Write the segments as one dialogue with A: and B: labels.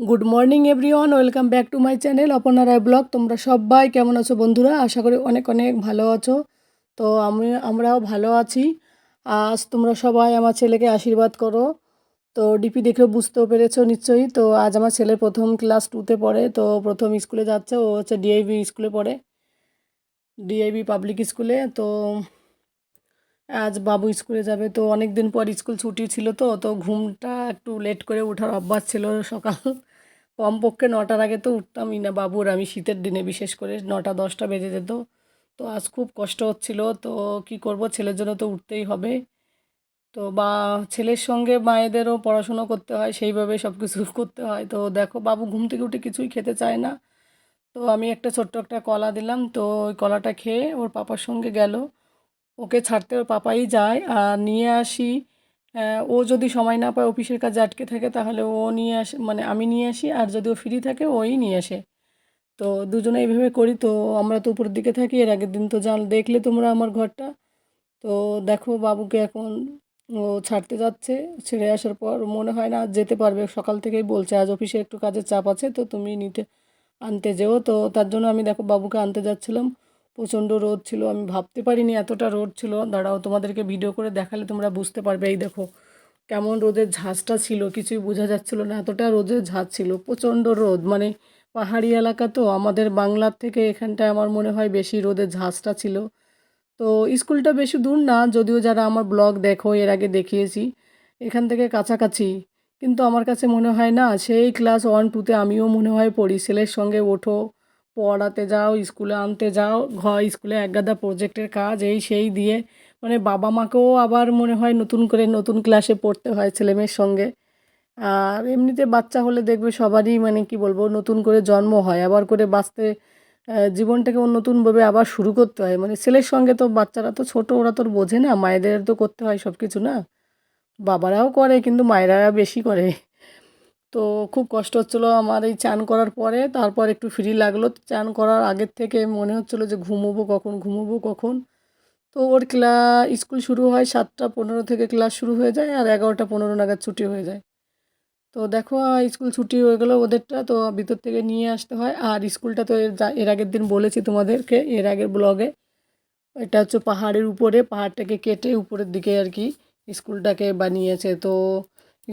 A: Good morning everyone welcome back to my channel Aparna Roy blog তোমরা সবাই কেমন আছো বন্ধুরা আশা করি অনেক অনেক ভালো আছো তো আমি আমরাও ভালো আছি আজ তোমরা সবাই আমার ছেলেকে আশীর্বাদ করো তো ডিপি দেখে বুঝতেও পেরেছ নিশ্চয়ই তো আজ আমার ছেলে প্রথম ক্লাস টুতে পড়ে তো প্রথম স্কুলে যাচ্ছে ও হচ্ছে ডিআইবি স্কুলে পড়ে ডিআইবি পাবলিক স্কুলে তো আজ বাবু স্কুলে যাবে, তো অনেক দিন পর স্কুল ছুটি ছিল তো তো ঘুমটা একটু লেট করে ওঠার অভ্যাস ছিল সকাল কমপক্ষে নটার আগে তো উঠতামই না বাবুর আমি শীতের দিনে বিশেষ করে নটা দশটা বেজে যেত, তো আজ খুব কষ্ট হচ্ছিল, তো কি করব ছেলের জন্য তো উঠতেই হবে, তো বা ছেলের সঙ্গে মায়েদেরও পড়াশুনো করতে হয়, সেইভাবে সব কিছু করতে হয়, তো দেখো বাবু ঘুম থেকে উঠে কিছুই খেতে চায় না, তো আমি একটা ছোট্ট একটা কলা দিলাম, তো ওই কলাটা খেয়ে ওর পাপার সঙ্গে গেল ওকে ছাড়তে ওর পাপাই যায়, আর নিয়ে আসি ও যদি সময় না পায় অফিসের কাজে আটকে থাকে তাহলে ও নিয়ে আসে মানে আমি নিয়ে আসি, আর যদি ও ফ্রি থাকে ওই নিয়ে আসে। তো দুজনে এইভাবে করি, তো আমরা তো উপরের দিকে থাকি, এর আগের দিন তো জান, দেখলে তোমরা আমার ঘরটা। তো দেখো বাবুকে এখন ও ছাড়তে যাচ্ছে, ছেড়ে আসার পর মনে হয় না যেতে পারবে, সকাল থেকেই বলছে, আজ অফিসে একটু কাজের চাপ আছে, তো তুমি নিতে আনতে যেও। তো তার জন্য আমি দেখো বাবুকে আনতে যাচ্ছিলাম। প্রচণ্ড রোদ ছিল, আমি ভাবতে পারিনি এতটা রোদ ছিল। দাঁড়াও, তোমাদেরকে ভিডিও করে দেখালে তোমরা বুঝতে পারবে। এই দেখো, কেমন রোদের ঝাঁজটা ছিল, কিছুই বোঝা যাচ্ছিল না। এতটা রোদের ঝাঁজ ছিল, প্রচণ্ড রোদ। মানে পাহাড়ি এলাকা তো, আমাদের বাংলার থেকে এখানটায় আমার মনে হয় বেশি রোদের ঝাঁজটা ছিল। তো স্কুলটা বেশি দূর না, যদিও যারা আমার ব্লগ দেখো, এর আগে দেখিয়েছি, এখান থেকে কাছাকাছি। কিন্তু আমার কাছে মনে হয় না, সেই ক্লাস ওয়ান টুতে আমিও মনে হয় পড়ি। ছেলের সঙ্গে ওঠো পড়াতে যাও, স্কুলে আনতে যাও, ঘর, স্কুলে একগাদা প্রজেক্টের কাজ, এই সেই দিয়ে। মানে বাবা মাকেও আবার মনে হয় নতুন করে নতুন ক্লাসে পড়তে হয় ছেলেমেয়ের সঙ্গে। আর এমনিতে বাচ্চা হলে দেখবে সবারই মানে কি বলব, নতুন করে জন্ম হয়। আবার করে বাঁচতে জীবনটাকে নতুনভাবে আবার শুরু করতে হয়। মানে ছেলের সঙ্গে তো বাচ্চারা তো ছোট, ওরা তো বোঝে না। মায়েদের তো করতে হয় সব কিছু না? বাবারাও করে কিন্তু মায়েরা বেশি করে। তো খুব কষ্ট হচ্ছিল আমার এই চান করার পরে। তারপর একটু ফ্রি লাগল। চান করার আগের থেকে মনে হচ্ছিল যে ঘুমোবো কখন ঘুমোবো কখন। তো ওর ক্লা, স্কুল শুরু হয় সাতটা পনেরো থেকে ক্লাস শুরু হয়ে যায় আর এগারোটা পনেরো নাগাদ ছুটি হয়ে যায়। তো দেখো স্কুল ছুটি হয়ে গেলো ওদেরটা। তো ভিতর থেকে নিয়ে আসতে হয়। আর স্কুলটা তো এর আগের দিন বলেছি তোমাদেরকে, এর আগের ব্লগে। এটা হচ্ছে পাহাড়ের উপরে, পাহাড়টাকে কেটে উপরের দিকে আর কি স্কুলটাকে বানিয়েছে। তো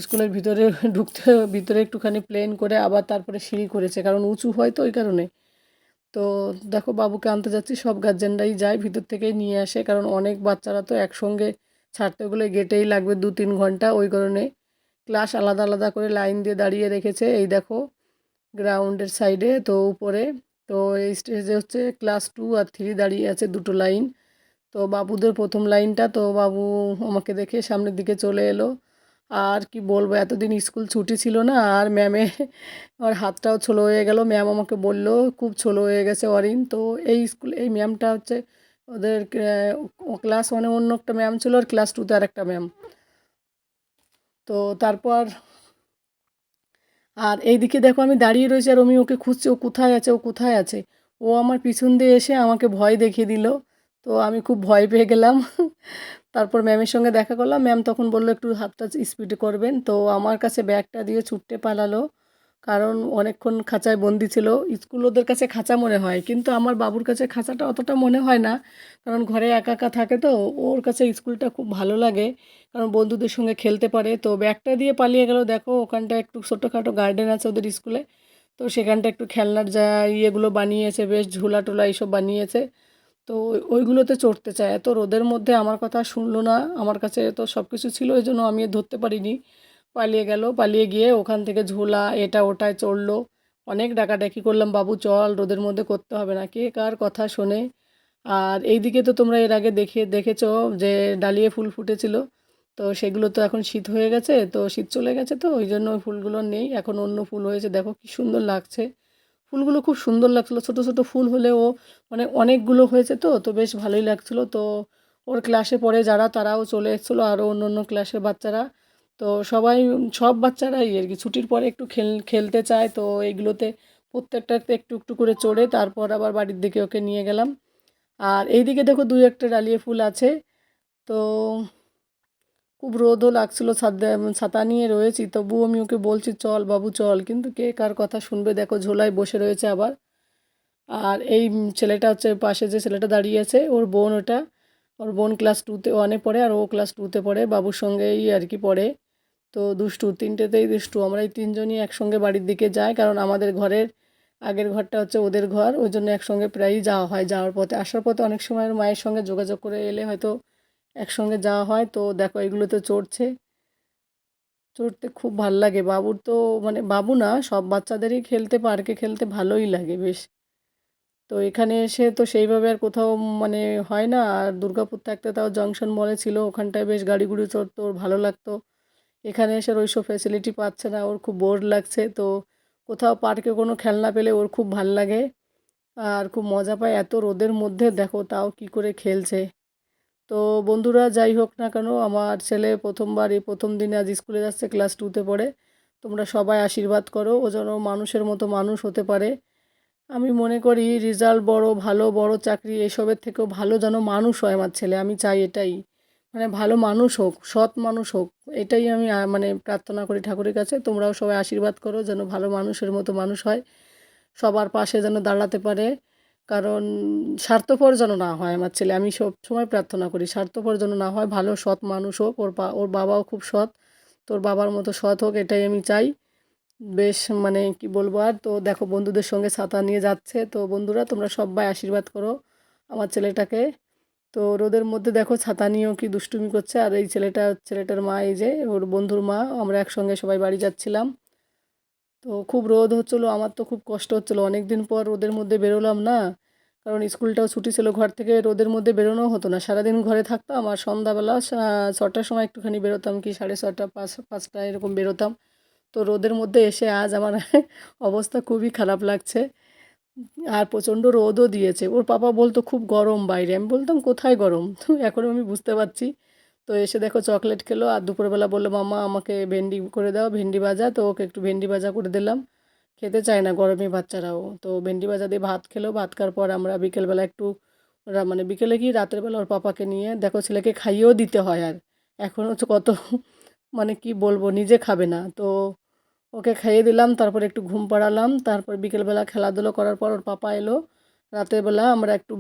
A: স্কুলের ভিতরে ঢুকতে, ভিতরে একটুখানি প্লেন করে আবার তারপরে সিঁড়ি করেছে, কারণ উঁচু হয় তো ওই কারণে। তো দেখো বাবুকে আনতে যাচ্ছি, সব গার্জেনরাই যায়, ভিতর থেকেই নিয়ে আসে, কারণ অনেক বাচ্চারা তো একসঙ্গে ছাড়তে গেলে গেটেই লাগবে দু তিন ঘণ্টা, ওই কারণে। ক্লাস আলাদা আলাদা করে লাইন দিয়ে দাঁড়িয়ে রেখেছে, এই দেখো, গ্রাউন্ডের সাইডে, তো উপরে। তো এই স্টেজে হচ্ছে ক্লাস টু আর থ্রি দাঁড়িয়ে আছে দুটো লাইন। তো বাবুদের প্রথম লাইনটা, তো বাবু আমাকে দেখে সামনের দিকে চলে এলো। আর কি বলব, এতদিন স্কুল ছুটি ছিল না, আর ম্যামে আমার হাতটাও ছোলো হয়ে গেল। ম্যাম আমাকে বলল, খুব ছোলো হয়ে গেছে অরিন। তো এই স্কুল, এই ম্যামটা হচ্ছে ওদের ক্লাস ওয়ানে অন্য একটা ম্যাম ছিল, আর ক্লাস টুতে আর একটা ম্যাম। তো তারপর, আর এইদিকে দেখো আমি দাঁড়িয়ে রয়েছি, আর আমি ওকে খুঁজছি, ও কোথায় আছে, ও কোথায় আছে? ও আমার পিছন দিয়ে এসে আমাকে ভয় দেখিয়ে দিল। তো আমি খুব ভয় পেয়ে গেলাম। তারপর ম্যামের সঙ্গে দেখা করলাম। ম্যাম তখন বলল, একটু হাতটা স্পিড করবেন। তো আমার কাছে ব্যাগটা দিয়ে ছুটতে পালালো। কারণ অনেকক্ষণ খাঁচায় বন্দি ছিল। স্কুল ওদের কাছে খাঁচা মনে হয়। কিন্তু আমার বাবুর কাছে খাঁচাটা অতটা মনে হয় না। কারণ ঘরে একা একা থাকে তো। ওর কাছে স্কুলটা খুব ভালো লাগে। কারণ বন্ধুদের সঙ্গে খেলতে পারে। তো ব্যাগটা দিয়ে পালিয়ে গেল। দেখো, ওখানটা একটু ছোটোখাটো গার্ডেন আছে ওদের স্কুলে। তো সেখানটা একটু খেলনার যা ইয়েগুলো বানিয়েছে, বেশ ঝুলা টুলা এইসব বানিয়েছে। তো ওই- ওইগুলোতে চড়তে চায়। এত রোদের মধ্যে আমার কথা শুনলো না। আমার কাছে তো সব কিছু ছিল ওই জন্য আমি ধরতে পারিনি। পালিয়ে গেল, পালিয়ে গিয়ে ওখান থেকে ঝোলা, এটা ওটায় চড়লো। অনেক ডাকাডাকি করলাম, বাবু, চল, রোদের মধ্যে করতে হবে না। কে কার কথা শোনে? আর এইদিকে তো তোমরা এর আগে দেখে, দেখেছ যে ডালিয়ে ফুল ফুটেছিল। তো সেগুলো তো এখন শীত হয়ে গেছে, তো শীত চলে গেছে তো, ওই জন্য ফুলগুলো নেই। এখন অন্য ফুল হয়েছে, দেখো কি সুন্দর লাগছে। ফুলগুলো খুব সুন্দর লাগছিল। ছোটো ছোটো ফুল হলেও মানে অনেকগুলো হয়েছে তো তো বেশ ভালোই লাগছিল। তো ওর ক্লাসে পড়ে যারা, তারাও চলে এসেছিল আরও অন্য অন্য ক্লাসের বাচ্চারা। তো সবাই, সব বাচ্চারাই আর কি। ছুটির পরে একটু খেল, খেলতে চায়, তো এইগুলোতে প্রত্যেকটাতে একটু একটু করে চড়ে তারপর আবার বাড়ির দিকে ওকে নিয়ে গেলাম। আর এইদিকে দেখো দুই একটা ডালিয়া ফুল আছে। তো খুব রোদও লাগছিল ছাতা নিয়ে রয়েছি, তবুও আমি ওকে বলছি, চল বাবু, চল। কিন্তু কে কার কথা শুনবে? দেখো, ঝোলায় বসে রয়েছে আবার। আর এই ছেলেটা হচ্ছে পাশে যে ছেলেটা দাঁড়িয়ে আছে, ওর বোন ওটা। ওর বোন ক্লাস টুতে ওয়ানে পড়ে, আর ও ক্লাস টুতে পড়ে, বাবুর সঙ্গেই আর কি পড়ে। তো দুষ্টু, তিনটেতেই দুষ্টু। আমরা এই তিনজনই একসঙ্গে বাড়ির দিকে যাই, কারণ আমাদের ঘরের আগের ঘরটা হচ্ছে ওদের ঘর, ওই জন্য একসঙ্গে প্রায়ই যাওয়া হয়, যাওয়ার পথে। আসার পথে অনেক সময় মায়ের সঙ্গে যোগাযোগ করে এলে হয়তো একসঙ্গে যাওয়া হয়। তো দেখো এগুলোতে চড়ছে। চড়তে খুব ভালো লাগে। বাবুর তো মানে বাবু না, সব বাচ্চাদেরই খেলতে, পার্কে খেলতে ভালোই লাগে বেশ। তো এখানে এসে তো সেইভাবে আর কোথাও মানে হয় না। আর দুর্গাপুর থাকতে তাও জংশন মলে ছিল, ওখানটায় বেশ গাড়ি গুড়ি চড়তো, ওর ভালো লাগতো। এখানে এসে আর ওইসব ফ্যাসিলিটি পাচ্ছে না, ওর খুব বোর লাগছে। তো কোথাও পার্কে কোনো খেলনা পেলে ওর খুব ভালো লাগে। আর খুব মজা পায় এত রোদের মধ্যে। দেখো তাও কি করে খেলছে। তো বন্ধুরা যাই হোক না কেন, আমার ছেলে প্রথমবার, এই প্রথম দিনে আজ স্কুলে যাচ্ছে, ক্লাস টুতে পড়ে। তোমরা সবাই আশীর্বাদ করো, ও যেন মানুষের মতো মানুষ হতে পারে। আমি মনে করি রেজাল্ট বড়, ভালো, বড় চাকরি, এসবের থেকেও ভালো যেন মানুষ হয় আমার ছেলে। আমি চাই এটাই। মানে ভালো মানুষ হোক, সৎ মানুষ হোক, এটাই আমি মানে প্রার্থনা করি ঠাকুরের কাছে। তোমরাও সবাই আশীর্বাদ করো যেন ভালো মানুষের মতো মানুষ হয়, সবার পাশে যেন দাঁড়াতে পারে। কারণ স্বার্থপর যেন না হয় আমার ছেলে। আমি সব সময় প্রার্থনা করি, স্বার্থপর যেন না হয়, ভালো, সৎ মানুষ হোক, ওর বা ওর বাবাও খুব সৎ, তোর বাবার মতো সৎ হোক, এটাই আমি চাই। বেশ মানে কি বলব আর, তো দেখো বন্ধুদের সঙ্গে ছাতা নিয়ে যাচ্ছে, তো বন্ধুরা তোমরা সবাই আশীর্বাদ করো আমার ছেলেটাকে। তো রোদের মধ্যে দেখো ছাতা নিয়েও কি দুষ্টুমি করছে, আর এই ছেলেটা, ছেলেটার মা এই যে, ওর বন্ধুর মা, আমরা একসঙ্গে সবাই বাড়ি যাচ্ছিলাম। তো খুব রোদ হচ্ছিল, আমার তো খুব কষ্ট হচ্ছিল। অনেক দিন পর রোদের মধ্যে বেরোলাম না, কারণ স্কুলটাও ছুটি ছিল, ঘর থেকে রোদের মধ্যে বেরোনোও হতো না। সারাদিন ঘরে থাকতাম আর সন্ধ্যাবেলা ছটার সময় একটুখানি বেরোতাম কি সাড়ে ছটা, পাঁচ, পাঁচটা এরকম বেরোতাম। তো রোদের মধ্যে এসে আজ আমার অবস্থা খুবই খারাপ লাগছে আর প্রচণ্ড রোদও দিয়েছে। ওর পাপা বলতো, খুব গরম বাইরে। আমি বলতাম, কোথায় গরম? এখন আমি বুঝতে পারছি তো এসে দেখো চকলেট খেলো আর দুপুরবেলা বলল মামা আমাকে ভেন্ডি করে দাও, ভেন্ডি ভাজা। তো ওকে একটু ভেন্ডি ভাজা করে দিলাম। খেতে চায় না গরমে বাচ্চারাও। তো ভেন্ডি ভাজা দিয়ে ভাত খেলো। ভাত খাওয়ার পর আমরা বিকেলবেলা একটু ওরা মানে বিকেলে কি রাতের বেলা ওর পাপাকে নিয়ে দেখো ছেলেকে খাইয়েও দিতে হয় আর। এখন হচ্ছে কত মানে কি বলব, নিজে খাবে না। তো ওকে খাইয়ে দিলাম, তারপর একটু ঘুম পাড়ালাম। তারপর বিকেলবেলা খেলাধুলো করার পর ওর পাপা এলো। রাতের বেলা আমরা একটু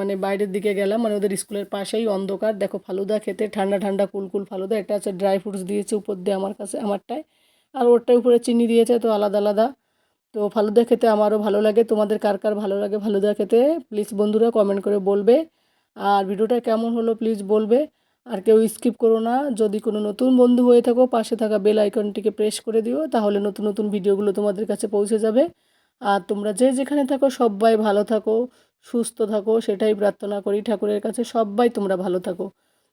A: মানে বাইরের দিকে গেলাম মানে ওদের স্কুলের পাশেই অন্ধকার। দেখো ফালুদা খেতে, ঠান্ডা ঠান্ডা কুলকুল ফালুদা। এটা হচ্ছে ড্রাই ফ্রুটস দিয়েছে উপর দিয়ে আমার কাছে আমারটায় আর ওরটার উপরে চিনি দিয়েছে, তো আলাদা আলাদা। তো ফালুদা খেতে আমারও ভালো লাগে। তোমাদের কার কার ভালো লাগে ফালুদা খেতে প্লিজ বন্ধুরা কমেন্ট করে বলবে। আর ভিডিওটা কেমন হলো প্লিজ বলবে। আর কেউ স্কিপ করো না। যদি কোনো নতুন বন্ধু হয়ে থাকো, পাশে থাকা বেল আইকনটিকে প্রেস করে দিও, তাহলে নতুন নতুন ভিডিওগুলো তোমাদের কাছে পৌঁছে যাবে। আর তোমরা যে যেখানে থাকো, সবাই ভালো থাকো, সুস্থ থাকো, সেটাই প্রার্থনা করি ঠাকুরের কাছে, সবাই তোমরা ভালো থাকো।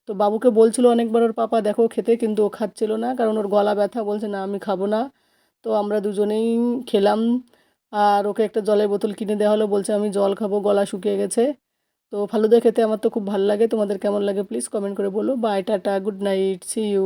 A: তো বাবুকে বলছিল অনেকবার ওর পাপা, দেখো খেতে কিন্তু ও খাচ্ছিল না, কারণ ওর গলা ব্যথা, বলছে না, আমি খাব না। তো আমরা দুজনেই খেলাম, আর ওকে একটা জলের বোতল কিনে দেওয়া হলো, বলছে আমি জল খাব, গলা শুকিয়ে গেছে। তো ফালুদা খেতে আমার তো খুব ভালো লাগে, তোমাদের কেমন লাগে প্লিজ কমেন্ট করে বলো। Bye tata good night see you